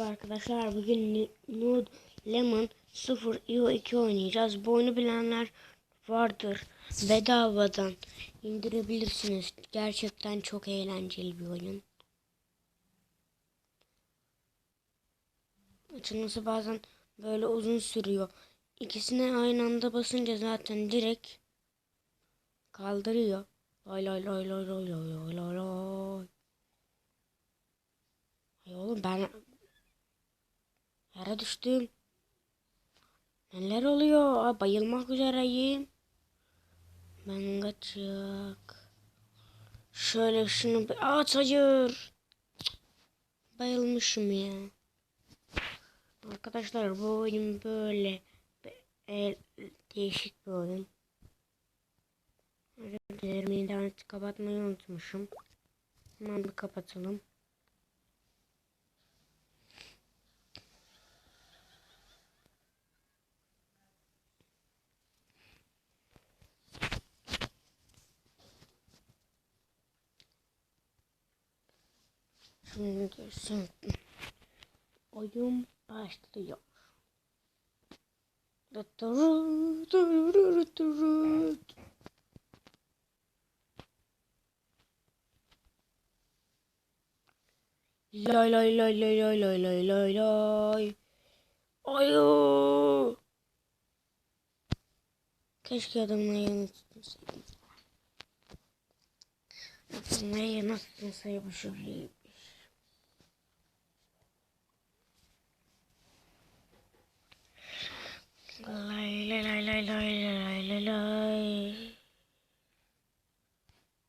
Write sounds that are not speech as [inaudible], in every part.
Merhaba arkadaşlar. Bugün Nude Lemon 0 io 2 oynayacağız. Bu oyunu bilenler vardır. Bedavadan indirebilirsiniz. Gerçekten çok eğlenceli bir oyun. Açılması bazen böyle uzun sürüyor. İkisine aynı anda basınca zaten direkt kaldırıyor. Lay lay lay lay lay lay lay lay. Oğlum ben yere düştüm. Neler oluyor? Ay, bayılmak üzereyim. Ben kaçık. Şöyle şunu bir at hayır. Bayılmışım ya. Arkadaşlar bu oyun böyle e, değişik bir oyun. Özür dilerim interneti kapatmayı unutmuşum. Hemen bir kapatalım. Şimdi şimdi oyun başlıyor. Lay lay lay lay lay lay lay lay lay. Ayo. Keşke adamın ayağını tutmasaydım. Adamın ayağını tutmasaydım şöyleymiş. Lay lay lay lay lay lay lay lay.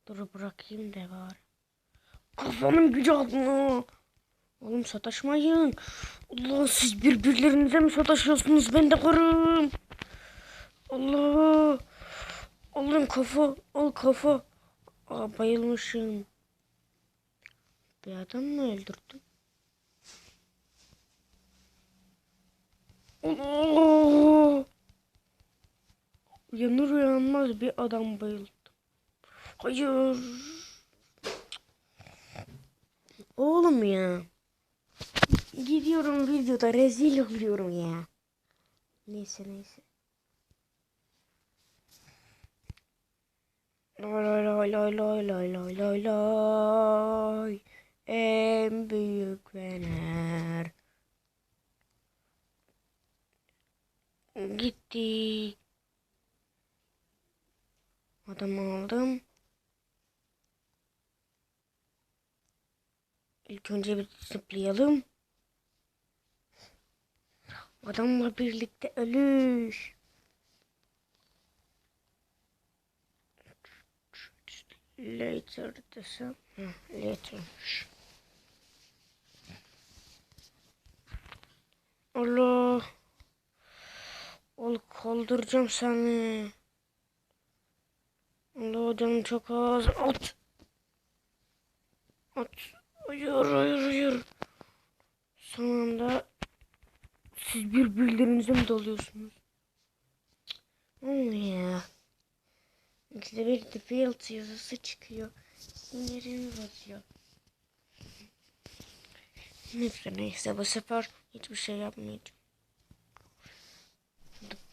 Dur bırakayım da var. Kafamın gücü adına. Oğlum sataşmayın. Allah siz birbirlerinize mi sataşıyorsunuz? Ben de karım. Allah. Oğlum kafa. Al kafa. Aa, bayılmışım. Bir adam mı öldürdüm? Allah. Uyanır uyanmaz bir adam bayıldı. Hayır. Oğlum ya. Gidiyorum videoda rezil oluyorum ya. Neyse neyse. Lay lay lay lay lay lay lay lay. En büyük fener. Gitti. Adamı aldım. İlk önce bir zıplayalım. Adamla birlikte ölür. Later desem. Heh, latermiş. Allah. Ol kaldıracağım seni. Allah canım çok az. At. At. Hayır hayır hayır. Son anda siz birbirlerinize mi dalıyorsunuz? Olmuyor ya. İkide bir de field yazısı çıkıyor. Sinirimi bozuyor. Neyse neyse bu sefer hiçbir şey yapmayacağım.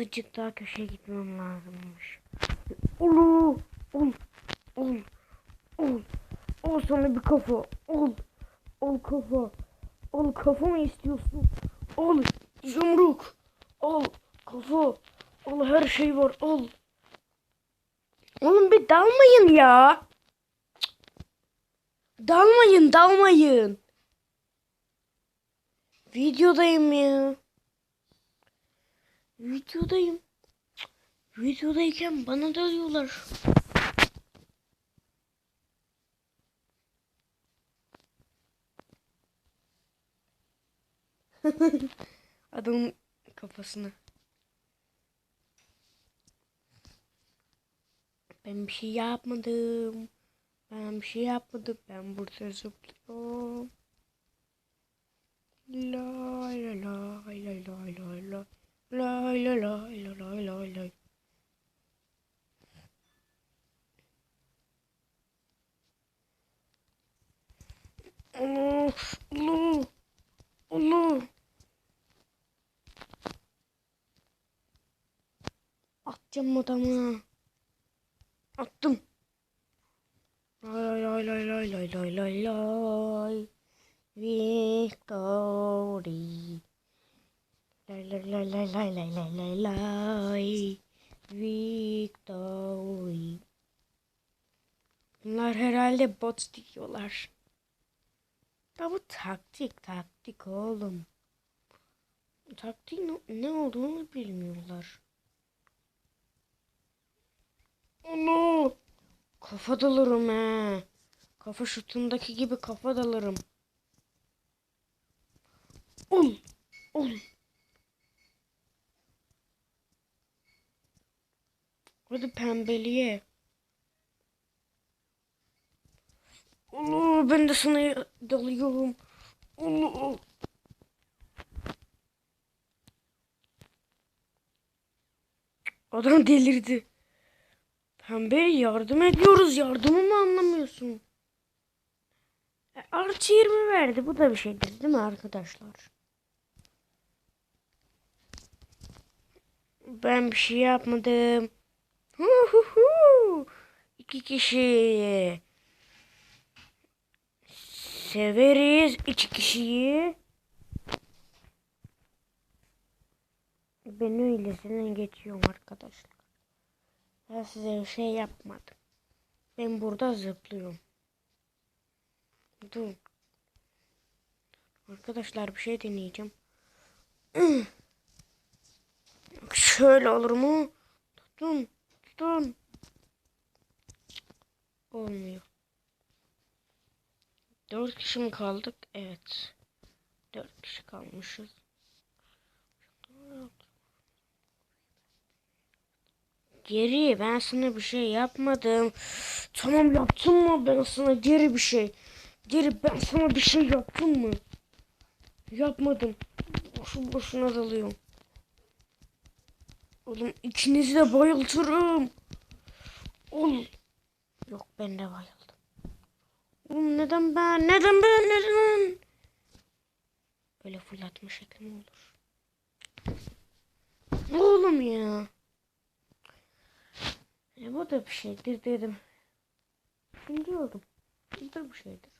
azıcık daha köşeye gitmem lazımmış. Ulu, ol, ol, ol, ol sana bir kafa, ol, ol kafa, ol kafa mı istiyorsun? Ol yumruk, ol kafa, ol her şey var, ol. Oğlum bir dalmayın ya. Dalmayın, dalmayın. Videodayım ya. Videodayım. Videodayken bana dalıyorlar. [laughs] Adamın kafasına. Ben bir şey yapmadım. Ben bir şey yapmadım. Ben burada zıplıyorum. Lay lay lay lay lay lay lay. Lay lay lay lay lay lay. Allah Allah Allah. Atacağım adamı. Attım. Lay lay lay lay lay lay lay lay. Victory. Lay lay lay. Victory. Bunlar herhalde bot diyorlar. Ya bu taktik taktik oğlum. Taktik ne, ne olduğunu bilmiyorlar. Onu kafa dalarım he. Kafa şutundaki gibi kafa dalarım. Ol. Ol. Hadi pembeliğe. Allah ben de sana dalıyorum. Allah. Adam delirdi. Pembe yardım ediyoruz. Yardımı mı anlamıyorsun? E, artı 20 verdi. Bu da bir şeydir değil mi arkadaşlar? Ben bir şey yapmadım. Hu hu hu. İki kişi. Severiz iki kişiyi. Ben öylesine geçiyorum arkadaşlar. Ben size bir şey yapmadım. Ben burada zıplıyorum. Dur. Arkadaşlar bir şey deneyeceğim. [clears throat] Şöyle olur mu? Tutun. Tutun. Olmuyor. Dört kişi mi kaldık? Evet. Dört kişi kalmışız. Geri ben sana bir şey yapmadım. Tamam yaptın mı ben sana geri bir şey. Geri ben sana bir şey yaptım mı? Yapmadım. Boşu boşuna dalıyorum. Oğlum ikinizi de bayıltırım. Ol. Yok ben de bayıldım. Oğlum neden ben? Neden ben? Neden? Böyle fırlatma şekli mi olur? Oğlum ya. E bu da bir şeydir dedim. Biliyordum. Bu da bir şeydir.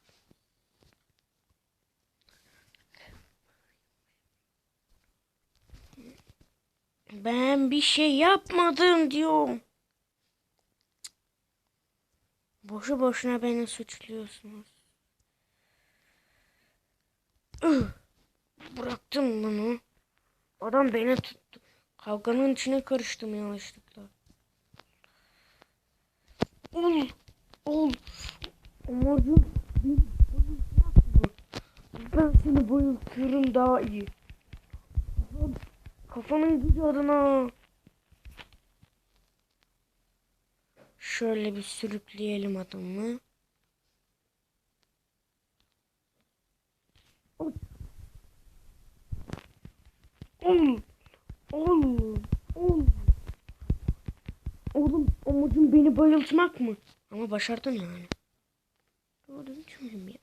Ben bir şey yapmadım diyorum. Boşu boşuna beni suçluyorsunuz. Bıraktım bunu. Adam beni tuttu. Kavganın içine karıştım yanlışlıkla. Ol, ol. Amacım? Ben seni bayıltıyorum daha iyi. Kafanın gücü adına. Şöyle bir sürükleyelim adamı. Ol. Ol. Ol. Oğlum amacım beni bayıltmak mı? Ama başardın yani. Doğru düşündüm ya.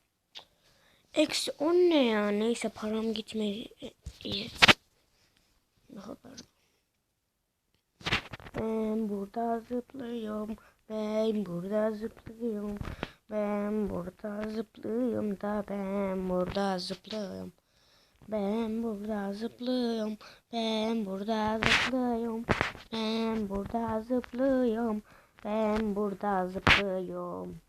Eksi 10 ne ya? Neyse param gitmedi. İyi. Ne haber? Ben burada zıplıyorum. Ben burada zıplıyorum. Ben burada zıplıyorum da ben burada zıplıyorum. Ben burada zıplıyorum. Ben burada zıplıyorum. Ben burada zıplıyorum. Ben burada zıplıyorum.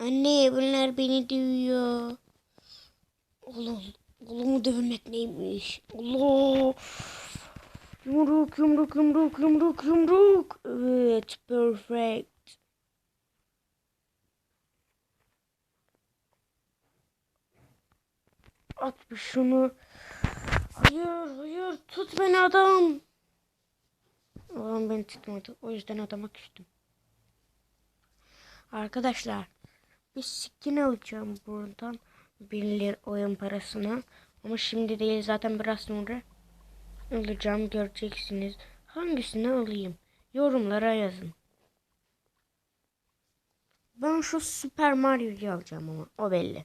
Anne bunlar beni dövüyor. Oğlum, oğlumu dövmek neymiş? Allah. Yumruk, yumruk, yumruk, yumruk, yumruk. Evet, perfect. At bir şunu. Hayır hayır tut beni adam. Adam beni tutmadı. O yüzden adama küstüm. Arkadaşlar bir skin alacağım buradan. 1 lira oyun parasına. Ama şimdi değil zaten biraz sonra alacağım göreceksiniz. Hangisini alayım? Yorumlara yazın. Ben şu Super Mario'yu alacağım ama o belli.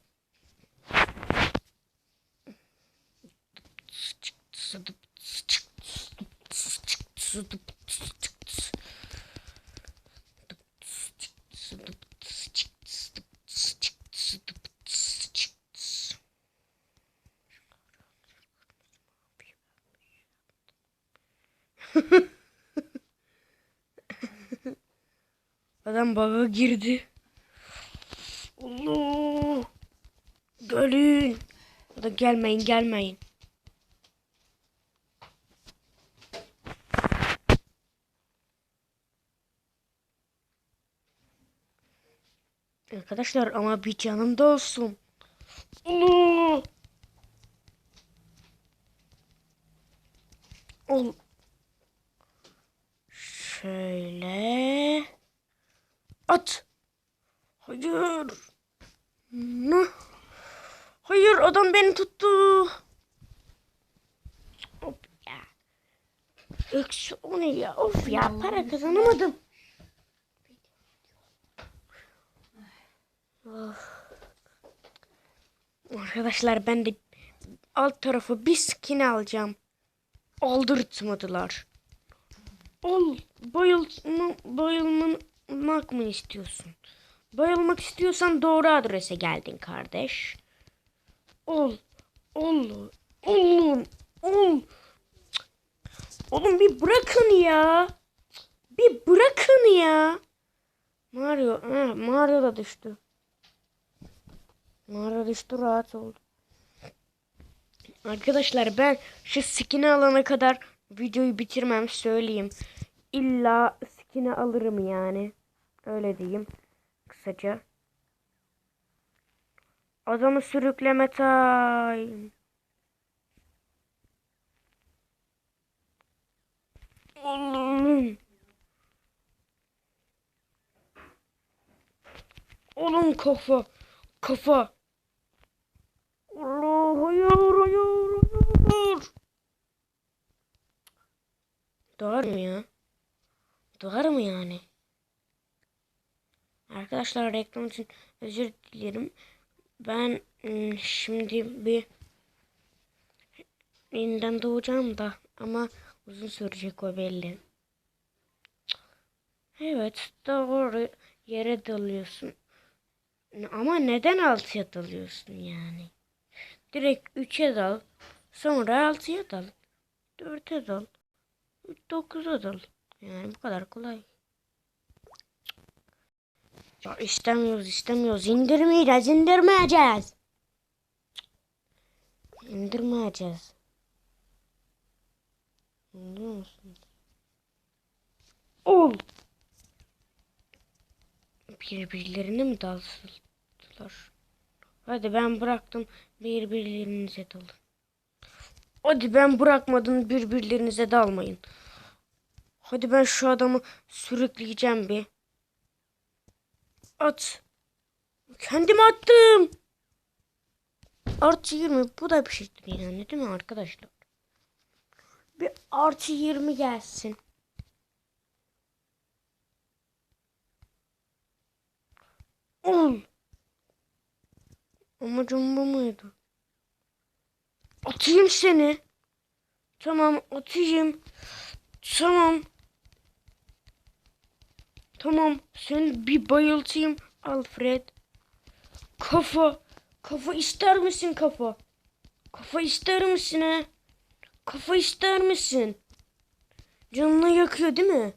Adam bug'a girdi. Allah! Gelin. Ya gelmeyin gelmeyin. Arkadaşlar ama bir canım da olsun. Allah! Ol. Şöyle. At. Hayır. Ne? Hayır adam beni tuttu. Hop ya. Eksi o ne ya? Of ya para kazanamadım. Of. Arkadaşlar ben de alt tarafı bir skin alacağım. Aldırtmadılar. Ol bayılma, bayılmak mı istiyorsun? Bayılmak istiyorsan doğru adrese geldin kardeş. Ol. Ol. Oğlum. Ol. Oğlum bir bırakın ya. Bir bırakın ya. Mario. Ha, Mario da düştü. Mario düştü rahat oldu. Arkadaşlar ben şu skin'i alana kadar videoyu bitirmem söyleyeyim. İlla skin'i alırım yani. Öyle diyeyim. Kısaca. Adamı sürükleme time. Oğlum. Oğlum kafa. Kafa. Allah hayır hayır hayır. Doğru mu ya? Doğru mu yani? Arkadaşlar reklam için özür dilerim. Ben ım, şimdi bir yeniden doğacağım da ama uzun sürecek o belli. Evet doğru yere dalıyorsun. Ama neden altıya dalıyorsun yani? Direkt 3'e dal. Sonra 6'ya dal. 4'e dal. 9'a dal. Yani bu kadar kolay. Ya istemiyoruz istemiyoruz. İndirmeyeceğiz indirmeyeceğiz. İndirmeyeceğiz. Anlıyor musun? Ol. Birbirlerine mi dalsınlar? Hadi ben bıraktım. Birbirlerinize dalın. Hadi ben bırakmadım. Birbirlerinize dalmayın. Hadi ben şu adamı sürükleyeceğim bir. At. Kendim attım. Artı 20 bu da bir şeydir yani değil mi arkadaşlar? Bir artı 20 gelsin. On. Amacım bu muydu? Atayım seni. Tamam atayım. Tamam. Tamam seni bir bayıltayım Alfred. Kafa. Kafa ister misin kafa? Kafa ister misin he? Kafa ister misin? Canını yakıyor değil mi?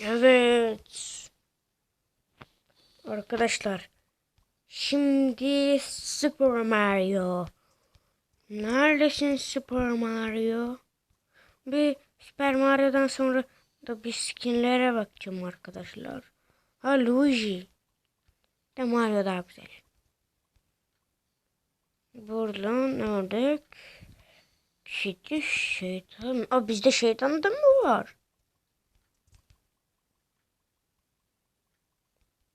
Evet. Arkadaşlar. Şimdi Super Mario. Neredesin Super Mario? Bir Super Mario'dan sonra Da bir skinlere bakacağım arkadaşlar. Ha Luigi. De Mario daha güzel. Buradan ördek. Kedi şeytan. Aa bizde şeytan da mı var?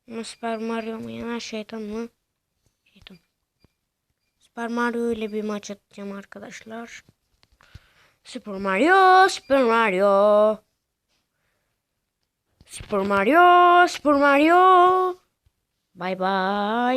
Super Mario mu yana şeytan mı? Şeytan. Super Mario ile bir maç atacağım arkadaşlar. Super Mario, Super Mario. Super Mario, Super Mario. Bye bye.